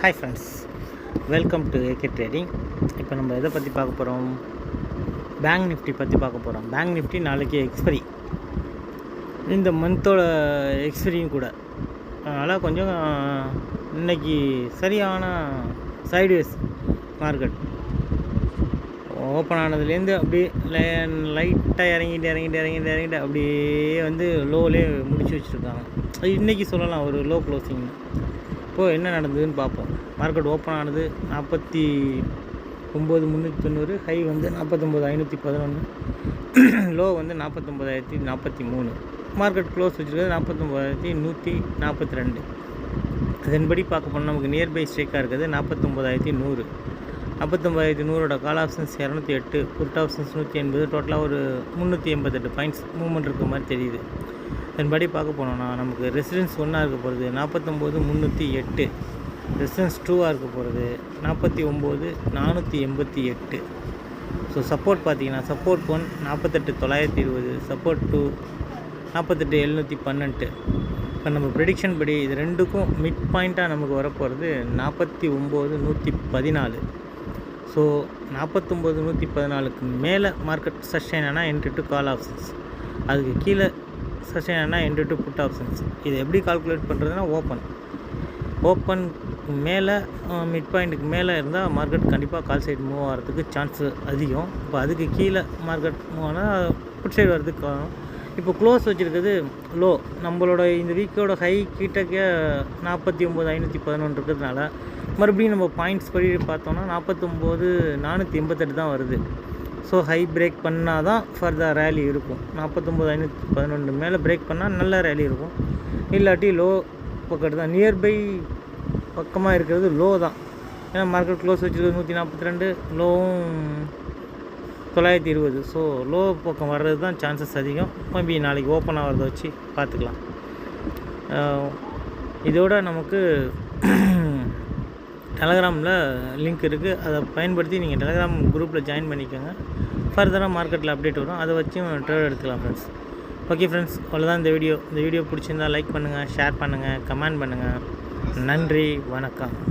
Hi friends welcome to AK trading இப்போ நம்ம எதை பற்றி பார்க்க போகிறோம் பேங்க் நிஃப்டி பற்றி பார்க்க போகிறோம் பேங்க் நிஃப்டி நாளைக்கு எக்ஸ்பரி இந்த மந்தோட எக்ஸ்பரியும் கூட. அதனால் கொஞ்சம் இன்றைக்கி சரியான சைடுவேஸ் மார்க்கெட் ஓப்பன் ஆனதுலேருந்து அப்படியே லைட்டாக இறங்கிட்டு இறங்கிட்டு இறங்கிட்டு இறங்கிட்டு அப்படியே வந்து லோவிலே முடிச்சு வச்சுருக்காங்க. அது இன்றைக்கி சொல்லலாம் ஒரு லோ க்ளோசிங் இப்போது என்ன நடந்ததுன்னு பார்ப்போம். மார்க்கெட் ஓப்பன் ஆனது நாற்பத்தி ஒம்பது முந்நூற்றி தொண்ணூறு ஹை வந்து நாற்பத்தொம்போது ஐநூற்றி பதினொன்று லோ வந்து நாற்பத்தொம்பதாயிரத்தி நாற்பத்தி மூணு. மார்க்கெட் க்ளோஸ் வச்சுருக்கிறது நாற்பத்தொம்போதாயிரத்தி நூற்றி நாற்பத்தி ரெண்டு அதன்படி பார்க்க போனால் நமக்கு நியர்பை ஸ்ட்ரைக்காக இருக்குது நாற்பத்தொம்போதாயிரத்தி நூறு. நாற்பத்தொம்பதாயிரத்தி நூறோட கால் ஆப்ஷன்ஸ் இரநூத்தி எட்டு புட் ஆப்ஷன்ஸ் நூற்றி எண்பது டோட்டலாக ஒரு முந்நூற்றி எண்பத்தெட்டு பாயிண்ட்ஸ் மூவ்மெண்ட் இருக்க மாதிரி தெரியுது. அதன்படி பார்க்க போனோம்னா நமக்கு ரெசிடென்ஸ் ஒன்றா இருக்க போகிறது நாற்பத்தொம்போது முந்நூற்றி எட்டு. ரெசிடென்ஸ் டூவாக இருக்க போகிறது நாற்பத்தி ஒம்பது நானூற்றி எண்பத்தி எட்டு. ஸோ சப்போர்ட் பார்த்தீங்கன்னா சப்போர்ட் ஒன் நாற்பத்தெட்டு தொள்ளாயிரத்தி இருபது சப்போர்ட் டூ நாற்பத்தெட்டு எழுநூற்றி பன்னெண்டு. இப்போ நம்ம ப்ரெடிக்ஷன் படி இது ரெண்டுக்கும் மிட் பாயிண்ட்டாக நமக்கு வரப்போகிறது நாற்பத்தி ஒம்பது நூற்றி பதினாலு. ஸோ நாற்பத்தொம்போது நூற்றி பதினாலுக்கு மேலே மார்க்கெட் சஷன் ஆனால் என்ட்ரி டு கால் ஆப்ஷன்ஸ் அதுக்கு கீழே சஸ்டைன் என்ன என்ட்ரி டு புட் ஆப்ஷன்ஸ் இது எப்படி கால்குலேட் பண்ணுறதுனா ஓப்பன் ஓப்பன் மேலே மிட் பாயிண்ட்டுக்கு மேலே இருந்தால் மார்க்கெட் கண்டிப்பாக கால் சைடு மூவ் ஆகிறதுக்கு சான்ஸ் அதிகம். இப்போ அதுக்கு கீழே மார்க்கெட் மூவ் ஆனால் புட் சைடு வர்றதுக்கு காரணம். இப்போ க்ளோஸ் வச்சுருக்கிறது லோ நம்மளோட இந்த வீக்கோட ஹை கிட்டக்க நாற்பத்தி ஒம்பது ஐநூற்றி பதினொன்று இருக்கிறதுனால மறுபடியும் நம்ம பாயிண்ட்ஸ் படி பார்த்தோம்னா நாற்பத்தொம்போது நானூற்றி எண்பத்தெட்டு தான் வருது. ஸோ ஹை பிரேக் பண்ணால் தான் ஃபர்தர் ரேலி இருக்கும். நாற்பத்தொம்போது ஐநூற்றி பதினொன்று மேலே பிரேக் பண்ணால் நல்ல ரேலி இருக்கும். இல்லாட்டி லோ பக்கத்து தான். நியர்பை பக்கமாக இருக்கிறது லோ தான். ஏன்னா மார்க்கெட் க்ளோஸ் வச்சுருக்கிறது நூற்றி நாற்பத்தி ரெண்டு லோவும் தொள்ளாயிரத்தி இருபது. ஸோ லோ பக்கம் வர்றது தான் சான்சஸ் அதிகம். மேபி நாளைக்கு ஓப்பன் ஆகிறத வச்சு பார்த்துக்கலாம். இதோட நமக்கு டெலகிராமில் லிங்க் இருக்குது அதை பயன்படுத்தி நீங்கள் டெலகிராம் குரூப்பில் ஜாயின் பண்ணிக்கோங்க. ஃபர்தராக மார்க்கெட்டில் அப்டேட் வரும். அதை வச்சும் ட்ரேட் எடுத்துக்கலாம் ஃப்ரெண்ட்ஸ் ஓகே ஃப்ரெண்ட்ஸ் அவ்வளோதான் இந்த வீடியோ இந்த வீடியோ பிடிச்சிருந்தா லைக் பண்ணுங்கள் ஷேர் பண்ணுங்கள் கமெண்ட் பண்ணுங்கள் நன்றி வணக்கம்.